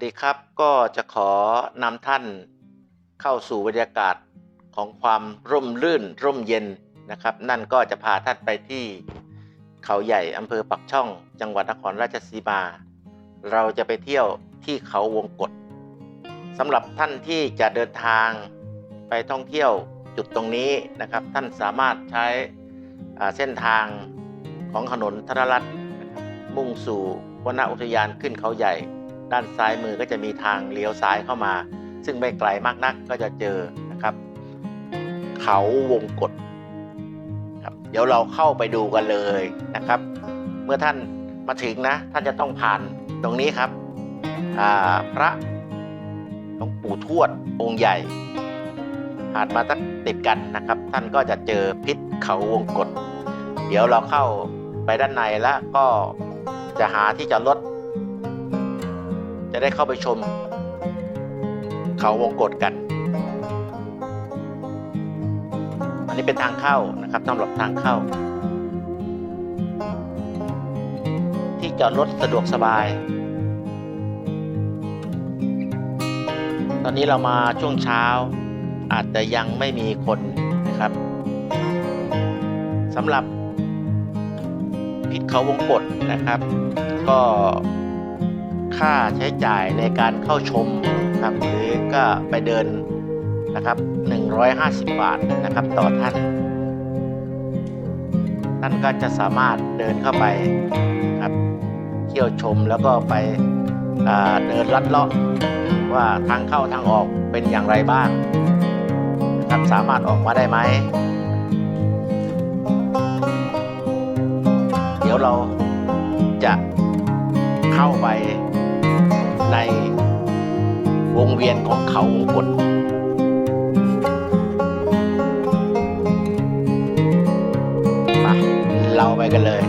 สวัสดีครับก็จะขอนำท่านเข้าสู่บรรยากาศของความร่มรื่นร่มเย็นนะครับ นั่นก็จะพาท่านไปที่เขาใหญ่อำเภอปักช่อง จังหวัดนครราชสีมา เราจะไปเที่ยวที่เขาวงกฏสำหรับท่านที่จะเดินทางไปท่องเที่ยวจุดตรงนี้นะครับ ท่านสามารถใช้เส้นทางของถนนธนรัตน์มุ่งสู่วนอุทยานขึ้นเขาใหญ่ ด้านซ้ายมือก็จะมีทางเลี้ยวซ้ายเข้ามา ซึ่งไม่ไกลมากนักก็จะเจอนะครับ เขาวงกฏครับเดี๋ยวเราเข้าไปดูกันเลยนะครับ เมื่อท่านมาถึงนะ ท่านจะต้องผ่านตรงนี้ครับอ่าพระหลวงปู่ทวดองค์ใหญ่ผ่านมาตักติดกันนะครับ ท่านก็จะเจอพิษเขาวงกฏเดี๋ยวเราเข้าไปด้านในแล้วก็จะหาที่จอดรถ จะได้เข้าไปชม เขาวงกฏกัน อันนี้เป็นทางเข้านะครับสำหรับทางเข้า ที่จอดรถสะดวกสบาย ตอนนี้เรามาช่วงเช้า อาจจะยังไม่มีคนนะครับสำหรับพิษเขาวงกฏนะครับ ก็ ค่าใช้จ่ายในการเข้าชมครับหรือก็ไปเดินนะครับ 150 บาทนะครับต่อท่าน ท่านก็จะสามารถเดินเข้าไปครับเที่ยวชมแล้วก็ไปเดินลัดเลาะว่าทางเข้าทางออกเป็นอย่างไรบ้างนะครับสามารถออกมาได้ไหม เดี๋ยวเราจะเข้าไป ในวงเวียนของเขาวงกฏมาเราไปกันเลย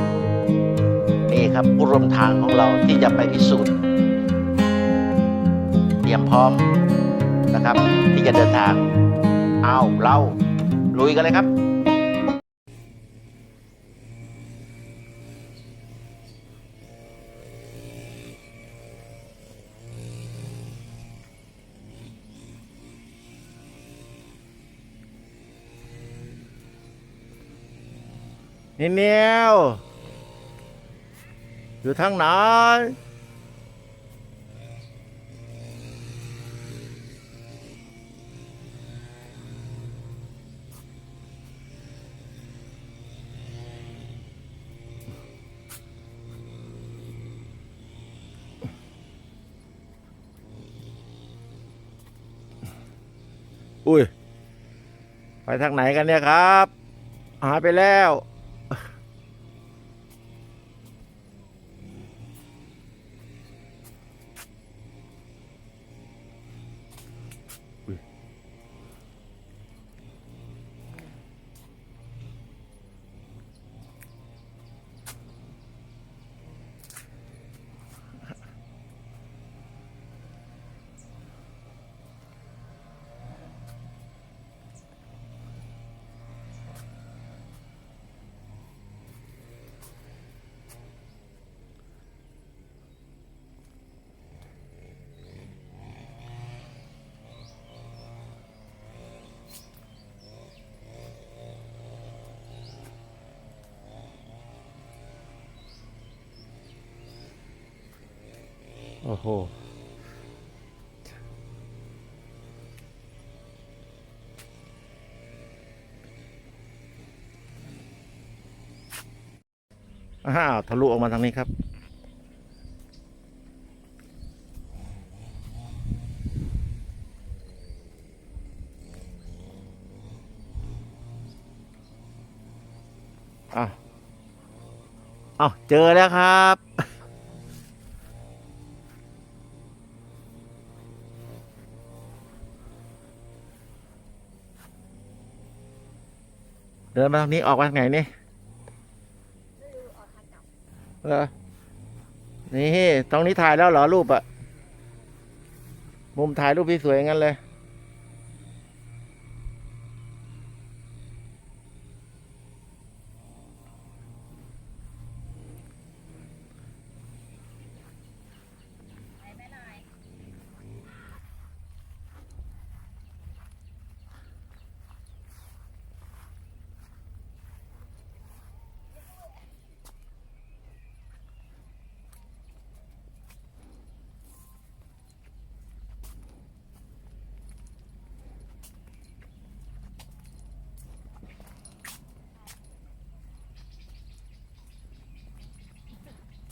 นี่ครับผู้ร่วมทางของเราที่จะไปพิสูจน์เตรียมพร้อมนะครับ ที่จะเดินทาง เอาเราลุยกันเลยครับ นี่เนียวอยู่ทางไหนอุ้ย ไปทางไหนกันเนี่ยครับ หายไปแล้ว โอ้โห อ้าวทะลุออกมาทางนี้ครับอ้าวอ้าวเจอแล้วครับ ดินมาทางนี้ออกมาทางไหนนี่เหรอนี่ตรงนี้ถ่ายแล้วเหรอรูปอะมุมถ่ายรูปที่สวยงั้นเลย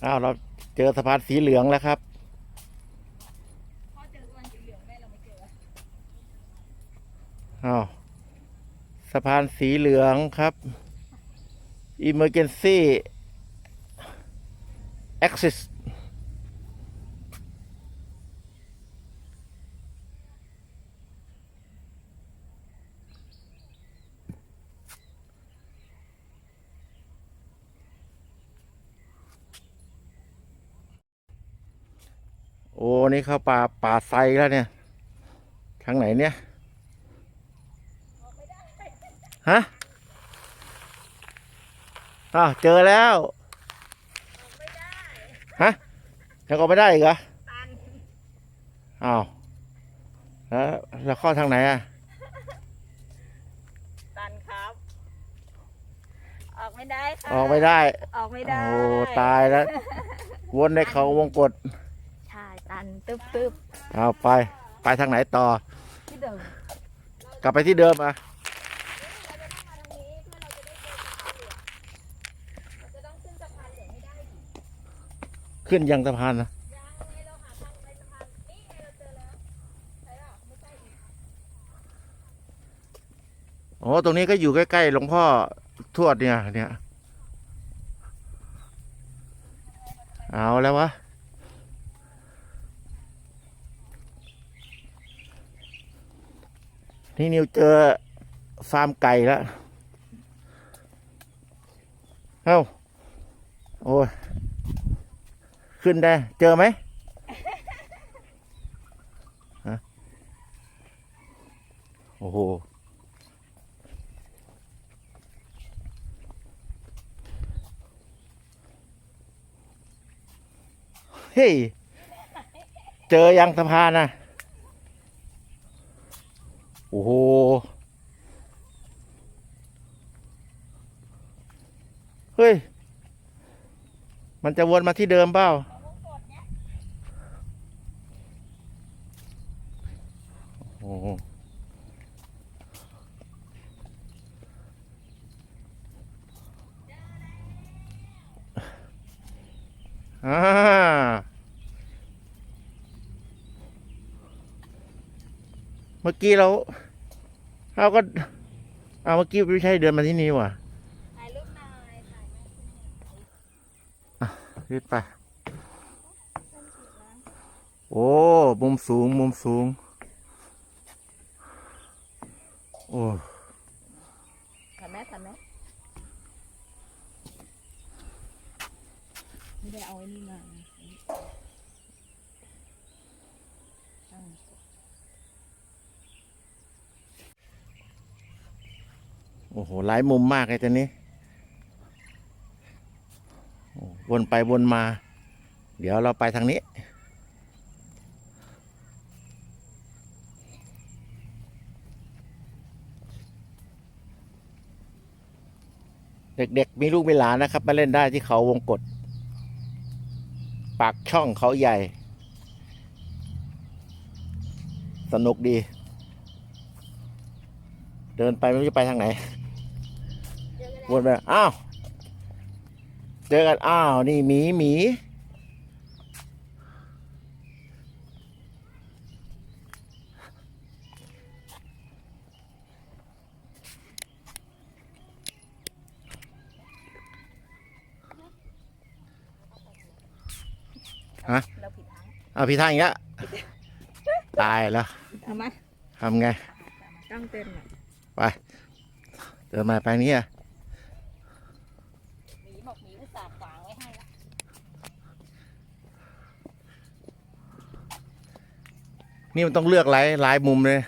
อ้าวเราเจอสะพานสีเหลืองแล้วครับพ่อเจอวันสีเหลืองแม่เราไม่เจออ้าวสะพานสีเหลืองครับ Emergency Access โอ้นี่เข้าป่าป่าไซแล้วเนี่ย ทางไหนเนี่ย ฮะ อ้าว เจอแล้วไม่ได้ฮะยังออกไม่ได้อีกเหรอตันอ้าวแล้วแล้วเข้อทางไหนอะ ตันครับ ออกไม่ได้ค่ะออกไม่ได้ ออกไม่ได้ โอ้ ตายแล้ว วนในเขาวงกฏันตึบตึบเอาไปไปทางไหนต่อ ที่เดิมกลับไปที่เดิมอะขึ้นยังสะพานนะยังสะพานนะโอ้ตรงนี้ก็อยู่ใกล้ๆหลวงพ่อทวดเนี่ยเนี่ย เอาแล้ววะ นี่นิวเจอฟาร์มไก่แล้วเอ้าโอ้ยขึ้นได้ เจอไหมฮะโอ้โห เฮ้ย เจอยังสะพานนะ โอ้โห เฮ้ย มันจะวนมาที่เดิมเปล่า โอ้โหอ่าเมื่อกี้เรา เราก็ เอาเมื่อกี้ไม่ใช่เดินมาที่นี่ว่ะถ่ายรูปหน่อยถ่ายแม่รีบไป โอ้มุมสูงมุมสูง โอ้ถ่ายแม่ถ่ายแม่ไม่ได้เอาไอ้นี่มาอืม โอ้โห หลายมุมมากเลยตอนนี้ วนไปวนมา เดี๋ยวเราไปทางนี้ เด็กๆ มีลูกมีหลานนะครับ มาเล่นได้ที่เขาวงกฏปากช่องเขาใหญ่ สนุกดี เดินไปไม่รู้จะไปทางไหน ววนไปอ้าวเจอกันอ้าวนี่หมีหมีฮะเราผิดทางเอาพี่ทางอีกแล้วตายแล้วเอามาทำไง ตั้งเต้นหน่อยไป เดินมาไปนี้อะ หมีบอกหมีอุตส่าห์ขวางไว้ให้แล้ว นี่มันต้องเลือกหลายหลายมุมเลย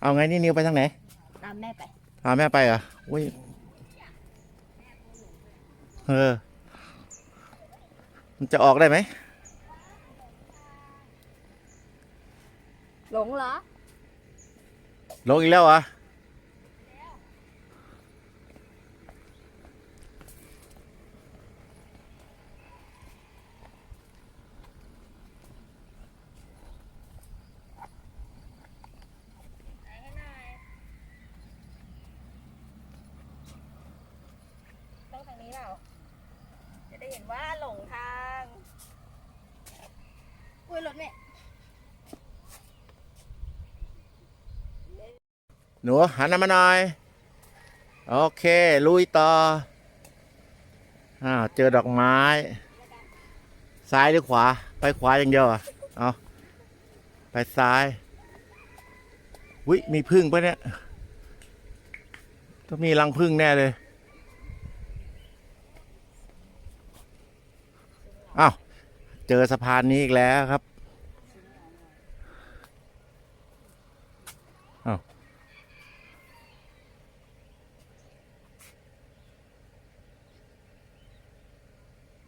เอาไงนี่นิวไปทางไหน ตามแม่ไป พาแม่ไปเหรออุ้ย เออ มันจะออกได้ไหม หลงเหรอ ลงอีกแล้วเหรอต้องทางนี้เราจะ ได้เห็นว่าหลงทางอุ้ยรถเนี่ย หนูหันมาหน่อย โอเค ลุยต่ออ้าวเจอดอกไม้ ซ้ายหรือขวา ไปขวาอย่างเดียวอะเอาไปซ้ายวิมีพึ่งปะเนี่ย ต้องมีรังพึ่งแน่เลยอ้าวเจอสะพานนี้อีกแล้วครับ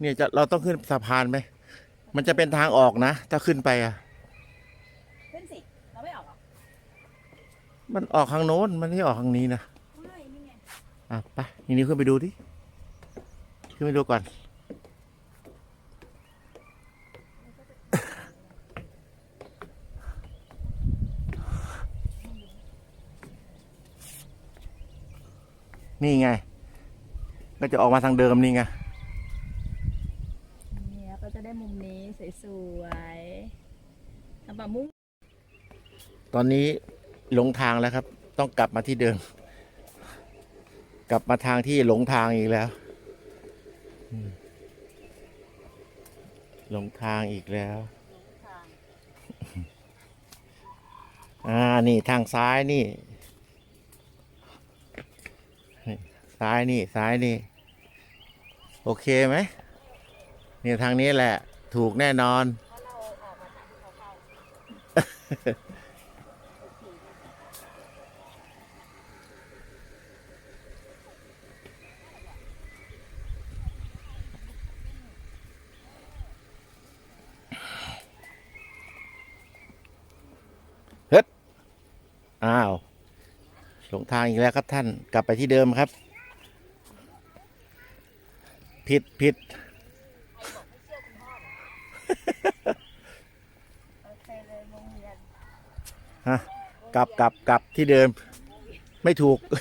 เนี่ยจะเราต้องขึ้นสะพานไหม มันจะเป็นทางออกนะ ถ้าขึ้นไปอะ ขึ้นสิ เราไม่ออกเหรอมันออกทางโน้น มันไม่ออกทางนี้นะ ไม่นี่ไงอะไปนี่นี่ขึ้นไปดูดิ ขึ้นไปดูก่อน นี่ไง ก็จะออกมาทางเดิมนี่ไงเนี่ยก็จะ ได้มุมนี้สวยๆทำปะมุ้งตอนนี้หลงทางแล้วครับ ต้องกลับมาที่เดิม กลับมาทางที่หลงทางอีกแล้วอืมหลงทางอีกแล้ว อ่า นี่ทางซ้ายนี่นี่ซ้ายนี่ ซ้ายนี่ โอเคไหม เนี่ยทางนี้แหละ ถูกแน่นอนเพราะเราออกมาจากที่เขาเข้าอ้าว หลงทางอีกแล้วครับท่าน กลับไปที่เดิมครับ ผิดผิด โอเคเลยโรงเรียน ฮะ กลับกลับกลับที่เดิม ไม่ถูกโ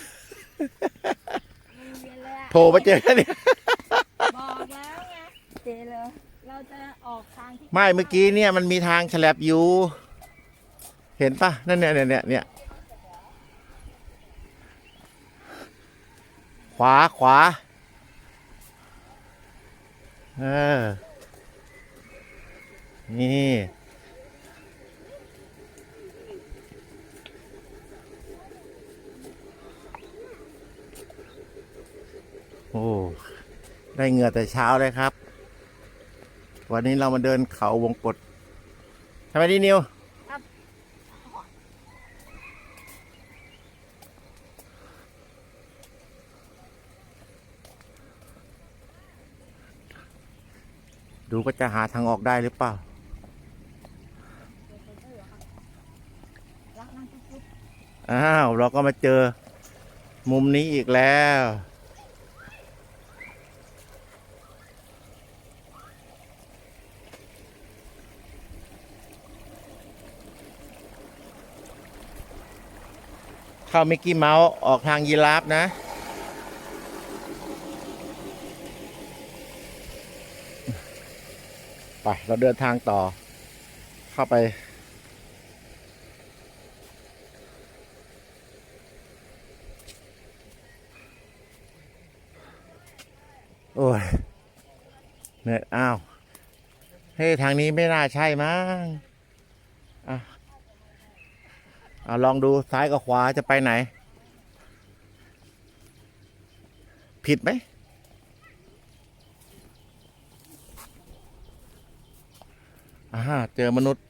รงเรียนเลยอะโผล่มาเจอเนี่ยบอกแล้วไงเจเลยเราจะออกทางที่ไม่เมื่อกี้เนี่ยมันมีทางฉลับอยู่ เห็นปะนั่นเนี่ยเนี่ยเนี่ยเนี่ยขวาขวาเออนี่ โอ้ได้เหงื่อแต่เช้าเลยครับ วันนี้เรามาเดินเขาวงกฏทำไมดีนิวดูก็จะหาทางออกได้หรือเปล่ารักนั่งจุ๊บอ้าว เราก็มาเจอมุมนี้อีกแล้ว เข้ามิกกี้เมาส์ออกทางยีราฟนะ ไป เราเดินทางต่อ เข้าไป โอ้ย เนี่ยอ้าว เฮ้ ทางนี้ไม่น่าใช่มั้งอะ เอาลองดูซ้ายกับขวาจะไปไหน ผิดไหมอ่าเจอมนุษย์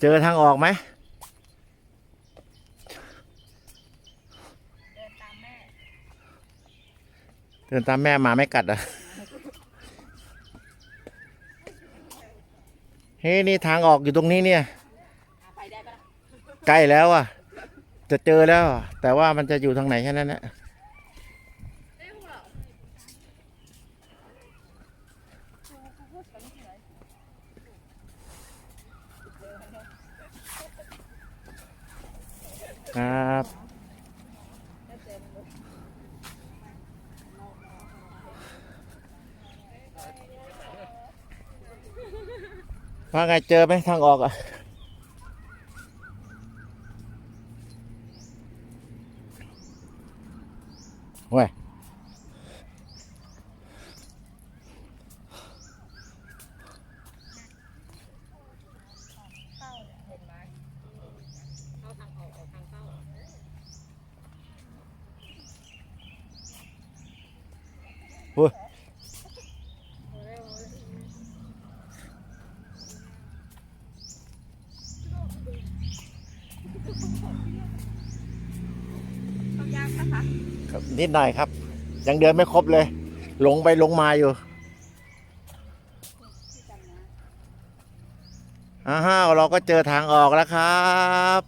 เจอทางออกไหมเดินตามแม่เดินตามแม่มาไม่กัดอะ เฮ้ยนี่ทางออกอยู่ตรงนี้เนี่ยอะไปได้ปะล่ะใกล้แล้วอะ จะเจอแล้วอะแต่ว่ามันจะอยู่ทางไหนแค่นั้นแหละครับ แล้วเจอมันเลย ว่าไงเจอไหมทางออกอะเว้ย เข้าเนี่ยเห็นไหมเข้าทางออกออกทางเข้า โอ้ย โอ้ยโอ้ยเข้ายากนะคะ ครับ นิดหน่อยครับ ยังเดินไม่ครบเลย หลงไปหลงมาอยู่อ้าวเราก็เจอทางออกแล้วครับ